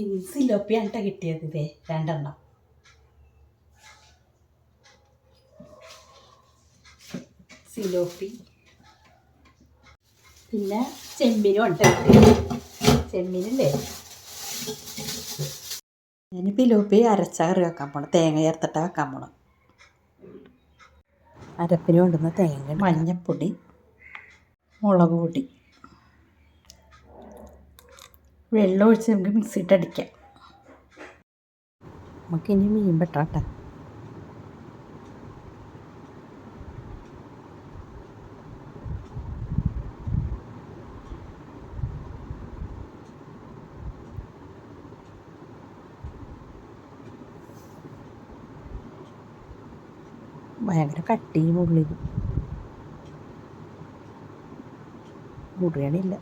ഇന്ന് സിലോപ്പിയാണ് കിട്ടിയത് ഇതേ രണ്ടെണ്ണം. സിലോപ്പി പിന്നെ ചെമ്മീനും ഉണ്ട്. ചെമ്മീനില്ലേ? ഞാൻ പിലോപ്പി അരച്ച കറി വെക്കാൻ പോണം. തേങ്ങ ചേർത്തിട്ട് വെക്കാൻ പോണം. അരപ്പിന് കൊണ്ടുവന്ന തേങ്ങ മഞ്ഞപ്പൊടി മുളക് പൊടി. വെള്ളം ഒഴിച്ച് നമുക്ക് മിക്സിയിട്ട് അടിക്കാം. നമുക്കിനി മീൻ പെട്ടാട്ട ഭയങ്കര കട്ടിയും ഉള്ളിൽ മുറിയണില്ല.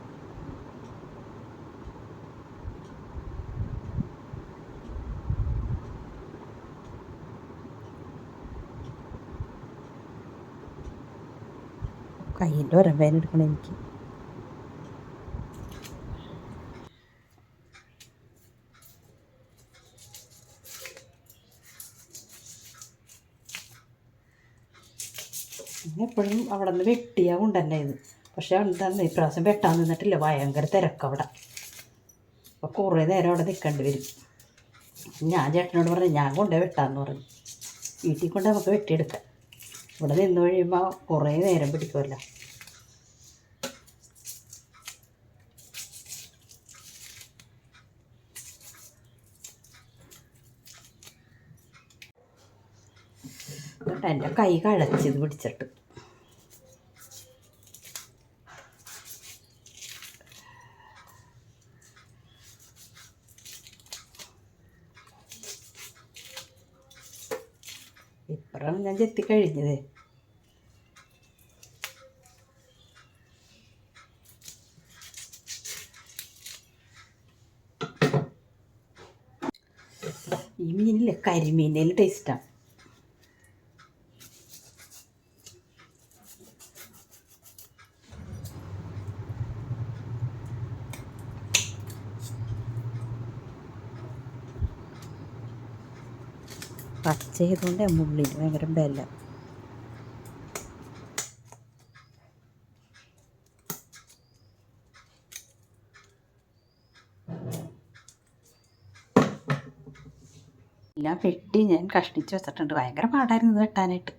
കയ്യിന്റെ ഒരവേന എടുക്കണം എനിക്ക്. എപ്പോഴും അവിടെ നിന്ന് വെട്ടിയാ കൊണ്ടല്ലേ ഇത്. പക്ഷേ എന്താന്ന് ഇപ്രാവശ്യം വെട്ടാൻ നിന്നിട്ടില്ല. ഭയങ്കര തിരക്ക് അവിടെ. അപ്പോൾ കുറേ നേരം അവിടെ നിൽക്കേണ്ടി വരും. ഞാൻ ചേട്ടനോട് പറഞ്ഞു ഞാൻ കൊണ്ടുപോയി വെട്ടാന്ന് പറഞ്ഞു. വീട്ടിൽ കൊണ്ട് നമുക്ക് വെട്ടിയെടുക്കാം. ഇവിടെ നിന്ന് കഴിയുമ്പോൾ കുറേ നേരം പിടിക്കുമല്ലോ എന്റെ കൈ കഴച്ചിത് പിടിച്ചിട്ട്. ഇപ്പഴാണ് ഞാൻ ചെത്തി കഴിഞ്ഞത് ഈ മീനില്ലേ കരിമീനിൽ ടേസ്റ്റാണ് പച്ച ചെയ്തുകൊണ്ട് മുള്ളിന് ഭയങ്കര ബല. എല്ലാം വെട്ടി ഞാൻ കഷ്ണിച്ച് വെച്ചിട്ടുണ്ട്. ഭയങ്കര പാടായിരുന്നു വെട്ടാനായിട്ട്.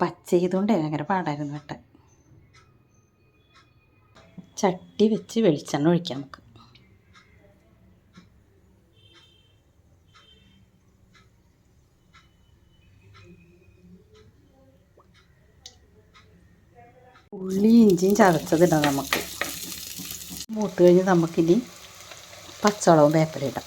പച്ച ചെയ്തുകൊണ്ടേ ഭയങ്കര പാടായിരുന്നു വെട്ടാൻ. ചട്ടി വെച്ച് വെളിച്ചെണ്ണ ഒഴിക്കാം നമുക്ക്. ഉള്ളി ഇഞ്ചിയും ചതച്ചതിടാം നമുക്ക്. മൂത്ത് കഴിഞ്ഞ് നമുക്കിനി പച്ചവളവും വേപ്പിലിടാം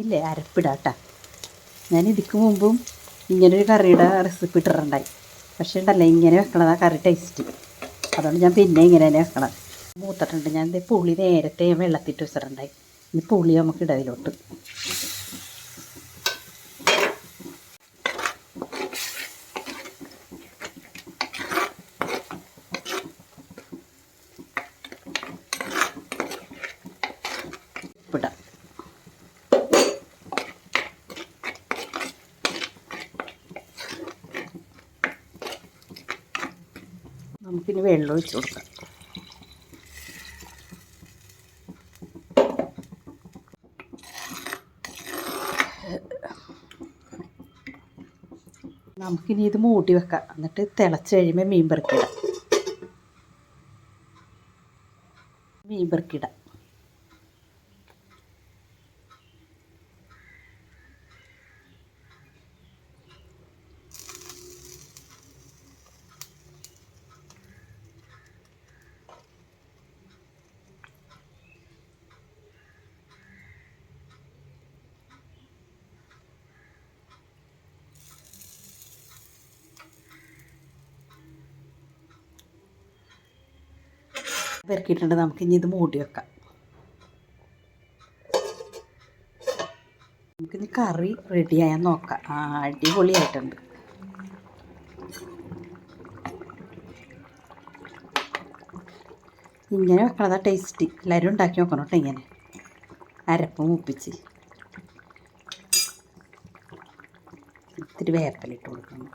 ഇല്ലേ അരപ്പിടാട്ടാ ഞാൻ ഇതിക്ക് മുമ്പും ഇങ്ങനൊരു കറിയുടെ റെസിപ്പി ഇട്ടിട്ടുണ്ടായി. പക്ഷേ ഉണ്ടല്ലോ ഇങ്ങനെ വെക്കണത് ആ കറി ടേസ്റ്റ് അതുകൊണ്ട് ഞാൻ പിന്നെ ഇങ്ങനെ തന്നെ വെക്കണം മൂത്തിട്ടുണ്ട്. ഞാൻ പുളി നേരത്തെ വെള്ളത്തിട്ട് വെച്ചിട്ടുണ്ടായി. ഇനി പുളി നമുക്ക് ഇടതിലോട്ട് നമുക്കിനി വെള്ളം ഒഴിച്ച് കൊടുക്കാം. നമുക്കിനി ഇത് മൂടി വെക്കാം. എന്നിട്ട് തിളച്ച് കഴിയുമ്പോൾ മീൻ പെറുക്കിടാം മീൻ പെറുക്കിടാം പെറുക്കിയിട്ടുണ്ട്. നമുക്ക് ഇനി ഇത് മൂടി വെക്കാം. നമുക്കിനി കറി റെഡിയായാൽ നോക്കാം. അടിപൊളിയായിട്ടുണ്ട്. ഇങ്ങനെ വെക്കണതാ ടേസ്റ്റ് എല്ലാവരും ഉണ്ടാക്കി നോക്കണം കേട്ടോ ഇങ്ങനെ. അരപ്പ് മൂപ്പിച്ച്. ഇത്തിരി വേപ്പലിട്ട് കൊടുക്കണം.